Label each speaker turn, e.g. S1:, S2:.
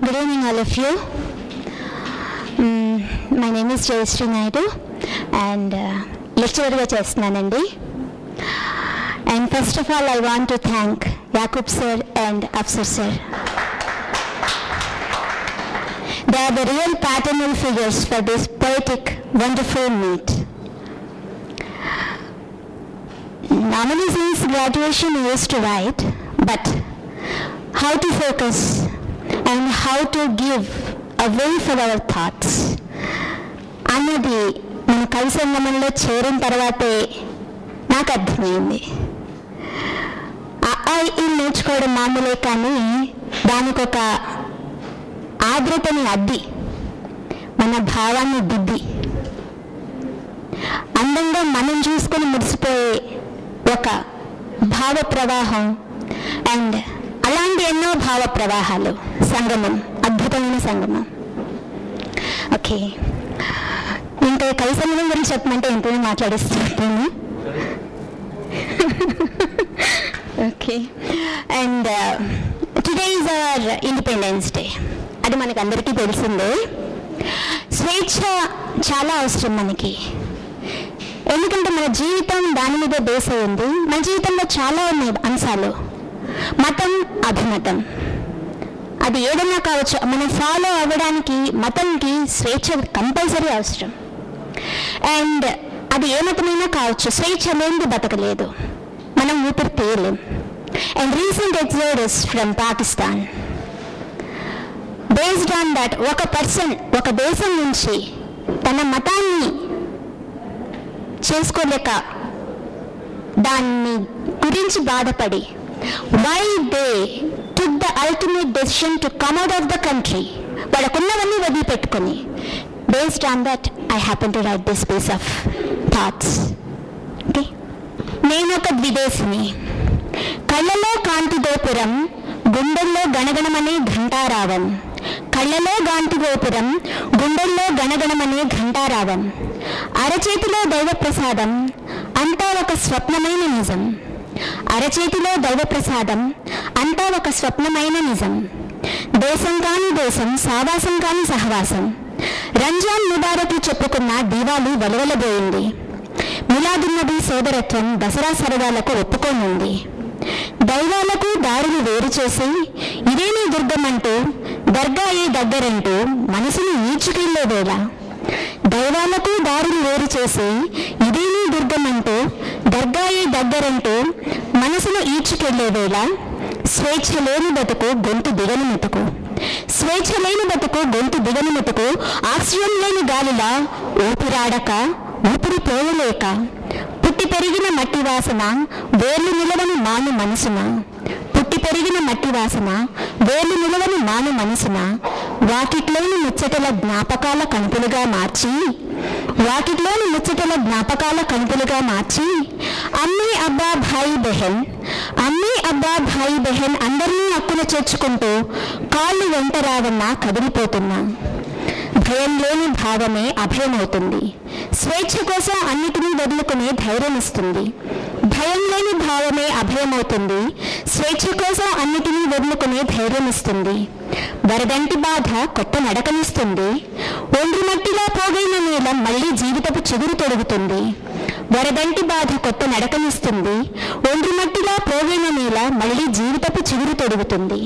S1: Good evening, all of you. Mm, my name is Jayashree Naidu and uh, లెక్చరర్గా చేస్తున్నానండి and first of all I want to thank Yakub sir and Afsar sir they are the real paternal figures for this poetic wonderful meet Normally since graduation we used to write, but how to focus and how to give a way for our thoughts అన్నది మన కవి సంగమంలో చేరిన తర్వాతే నాకు అర్థమైంది. ఆ నేర్చుకోవడం మామూలే కానీ దానికి ఒక ఆర్ద్రతని అద్ది. మన భావాన్ని దిద్ది. అందంగా మనం చూసుకొని మురిసిపోయే ఒక భావ ప్రవాహం అండ్ అలాంటి ఎన్నో భావ ప్రవాహాలు సంగమం అద్భుతమైన సంగమం. ఓకే ఇంకా కవి సంగమం గురించి చెప్పమంటే ఎంతో మాట్లాడేస్తున్నాను okay and today is our Independence Day అది మనకు అందరికీ తెలిసిందే. స్వేచ్ఛ చాలా అవసరం మనకి. ఎందుకంటే మన జీవితం దాని మీద బేస్ అయింది మన జీవితంలో చాలా ఉన్నాయి అంశాలు. మతం అభిమతం. అది ఏదైనా కావచ్చు? మనం ఫాలో అవ్వడానికి మతంకి స్వేచ్ఛ కంపల్సరీ అవసరం. అండ్ అది ఏ మతమైనా కావచ్చు. స్వేచ్ఛ లేనిది బతకలేదు. మనం ఊపిరి తీయలేం. And recent exodus from Pakistan based on that ఒక పర్సన్ ఒక దేశం నుంచి తన మతాన్ని చేసుకోలేక దాన్ని గురించి బాధపడి why they took the ultimate decision to come out of the country వాళ్ళకున్నవన్నీ వదిలిపెట్టుకొని based on that I happen to write this piece of thoughts okay నేను ఒక విదేశిని. కళ్ళలో కాంతి గోపురం గుండెల్లో గణగణమనే ఘంటారావం కళ్ళలో గాంతి గోపురం గుండెల్లో గణగణమనే ఘంటారావం అరచేతిలో దైవ ప్రసాదం అంతా ఒక స్వప్నమైన నిజం. అరచేతిలో దైవ ప్రసాదం అంతా ఒక స్వప్నమైన నిజం. దేశం కాని దేశం సావాసం కాని సహవాసం. రంజాన్ ముబారక్లు చెప్పుకున్న దీవాలి వెలవెలబోయింది. మిలాదున్నది సోదరత్వం దసరా సరదాలకు ఒప్పుకోనుంది. దైవాలకు దారులు వేరు చేసి ఇదేమీ దుర్గమంటూ దర్గాయే దగ్గరంటూ మనసును ఈడ్చుకెళ్ళే వేళ. దైవాలకు దారులు వేరు చేసి ఇదేమీ దుర్గమంటూ దర్గాయే దగ్గరంటూ మనసును ఈడ్చుకెళ్ళే వేళ స్వేచ్ఛ లేని బతుకు గొంతు దిగని మెతుకు స్వేచ్ఛ లేని బతుకు గొంతు దిగని మెతుకు ఆక్సిజన్ లేని గాలిలా ఊపిరాడక ఊపిరి పోయలేక. పుట్టి పెరిగిన మట్టి వాసన వేర్లు నిలవని మాను మనసున. పుట్టి పెరిగిన మట్టి వాసన వేర్లు నిలవని మాను మనసున. వాకిట్లోని ముచ్చటల జ్ఞాపకాల కంపులుగా మార్చి వాకిట్లోని ముచ్చటల జ్ఞాపకాల కంపులుగా మార్చి అమ్మీ అబ్బా భాయి బెహన్ అమ్మీ అబ్బా భాయి బెహన్ అందరినీ అక్కున చేర్చుకుంటూ కాళ్ళు వెంట రావన్నా కదిలిపోతున్నా. భయం లేని భావమే అభయమవుతుంది. స్వేచ్ఛ కోసం అన్నిటినీ వదులుకునే ధైర్యం ఇస్తుంది భయం లేని భావమే అభయమవుతుంది. స్వేచ్ఛ కోసం అన్నిటినీ వదులుకునే ధైర్యం ఇస్తుంది వరదంటి బాధ కొత్త నడకనిస్తుంది. ఒండ్రి మట్టిలో పోగైన నేల మళ్ళీ జీవితపు చిగురు తొడుగుతుంది. వరదంటి బాధ కొత్త నడకనిస్తుంది. ఇలా మళ్ళీ జీవితపు చిగురు తొడుగుతుంది.